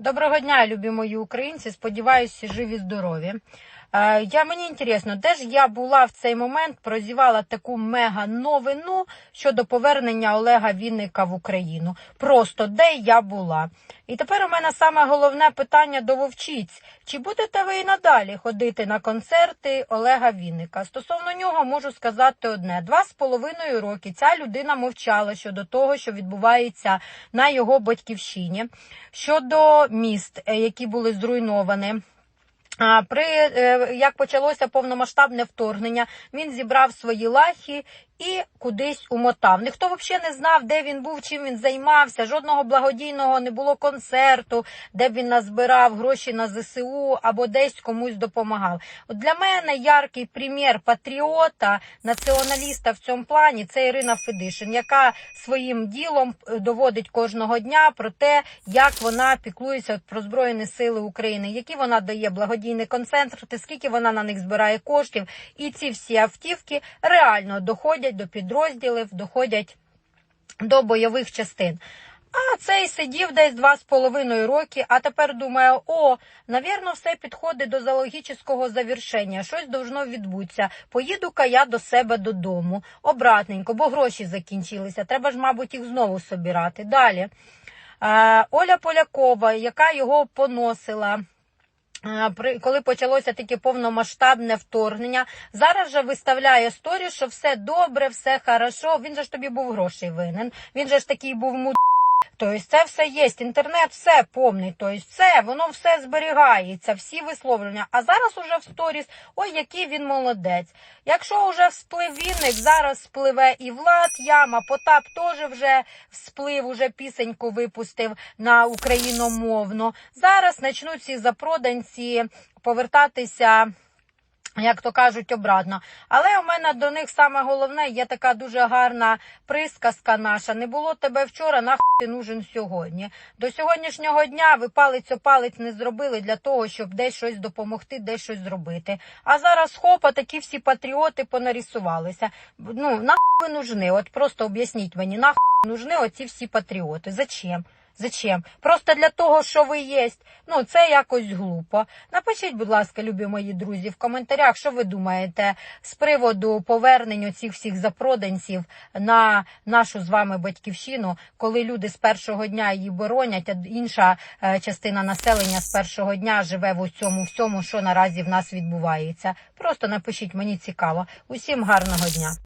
Доброго дня, любі мої українці. Сподіваюся, живі здорові. Е, Я мені інтересно, де ж я була в цей момент, прозівала таку мега новину щодо повернення Олега Вінника в Україну. Просто де я була. І тепер у мене саме головне питання до вовчиць: чи будете ви і надалі ходити на концерти Олега Вінника? Стосовно нього можу сказати одне: два з половиною роки ця людина мовчала щодо того, що відбувається на його батьківщині, щодо міст, е, які були зруйновані. При е, як почалося повномасштабне вторгнення, він зібрав свої лахи і кудись умотав. Ніхто взагалі не знав, де він був, чим він займався. Жодного благодійного не було концерту, де він назбирав гроші на ЗСУ або десь комусь допомагав. От для мене яркий примір патріота, націоналіста в цьому плані це Ірина Федишин, яка своїм ділом е, доводить кожного дня про те, як вона піклується про Збройні Сили України, які вона дає благодійні концерти, скільки вона на них збирає коштів, і ці всі автівки реально доходять до підрозділів, доходять до бойових частин. А цей сидів десь два з половиною роки, а тепер думає, о, навірно, все підходить до зоологічного завершення, щось должно відбутися. Поїду-ка я до себе додому, обратненько, бо гроші закінчилися. Треба ж, мабуть, їх знову собирати. Далі. Е, Оля Полякова, яка його поносила. Коли почалося таке повномасштабне вторгнення, зараз же виставляє сторі, що все добре, все хорошо. Він же ж тобі був грошей винен. Він же ж такий був муд. Тобто це все є, інтернет все помнить, тобто все, воно все зберігається, всі висловлення. А зараз уже в сторіс, ой, який він молодець. Якщо вже всплив Вінник, зараз спливе і Влад Яма, Потап теж вже всплив, уже пісеньку випустив на україномовну. Зараз почнуть ці запроданці повертатися. Як то кажуть, обратно. Але у мене до них саме головне є така дуже гарна присказка наша. Не було тебе вчора, нахуй ти нужен сьогодні. До сьогоднішнього дня ви палець о палець не зробили для того, щоб десь щось допомогти, десь щось зробити. А зараз хопа, такі всі патріоти понарисувалися. Ну, нахуй ви нужны? От просто об'ясніть мені, нахуй нужны оці всі патріоти. Зачем? Зачем? Просто для того, що ви є. Ну, це якось глупо. Напишіть, будь ласка, любі мої друзі, в коментарях, що ви думаєте з приводу повернення цих всіх запроданців на нашу з вами батьківщину, коли люди з першого дня її боронять, а інша е, частина населення з першого дня живе в цьому всьому, що наразі в нас відбувається. Просто напишіть, мені цікаво. Усім гарного дня.